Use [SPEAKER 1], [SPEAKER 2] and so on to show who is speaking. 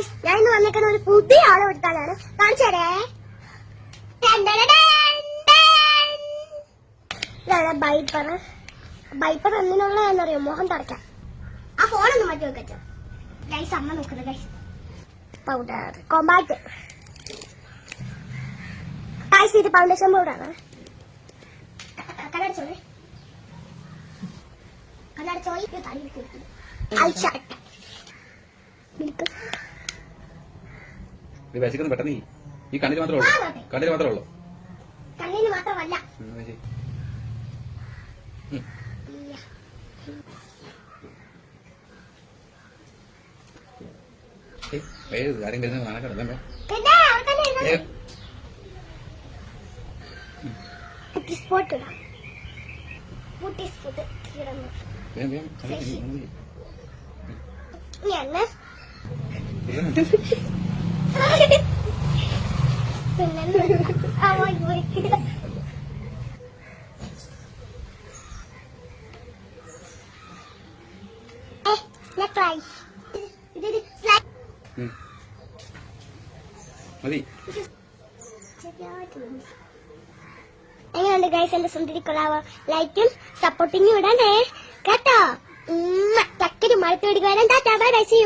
[SPEAKER 1] Guys ഞാൻ ഇന്ന് വന്നേക്കുന്ന ഒരു പുതിയ ആളെ എടുക്കാനാണ് കാണിച്ചേരേ. ഇതാണ് ബൈപ്പർ ബൈപ്പർ എന്തിനുള്ളതെന്നറിയോ? മോഹം തുടയ്ക്കാം. ആ ഫോണൊന്ന് മാറ്റി വെക്കച്ചോ ഗൈസ് അമ്മ നോക്കുന്നത് ഗൈസ് പൗഡർ കോമ്പാക്ട് ഗൈസ് ഇത് ഫൗണ്ടേഷൻ പൗഡറാണ് കണ്ണടച്ചോളെ. കണ്ണടച്ചോളി. തടി കൊടുക്കുന്നു ഐഷാട്ട്
[SPEAKER 2] ഇത് വിശക്കുന്നു പെട്ടെന്ന് ഈ. കണ്ണിന് മാത്രമേ ഉള്ളൂ. കണ്ണിന് മാത്രമേ ഉള്ളൂ.
[SPEAKER 1] കണ്ണിന് മാത്രമല്ല.
[SPEAKER 2] നാണക്കടല്ലേ
[SPEAKER 1] സ്പോട്ട് ഇടാം. കുട്ടി സ്പോട്ട് കിടന്നു ഞാൻ.
[SPEAKER 2] മതി
[SPEAKER 1] എങ്ങനെയുണ്ട് ഗൈസ് എന്റെ സുന്ദരി കൊള്ളാവോ ലൈക്കും സപ്പോർട്ടിങ്ങും ഇടണേ. കേട്ടോ? ചക്കരി മഴത്തോടി വരാൻ ടാറ്റാ. Bye bye C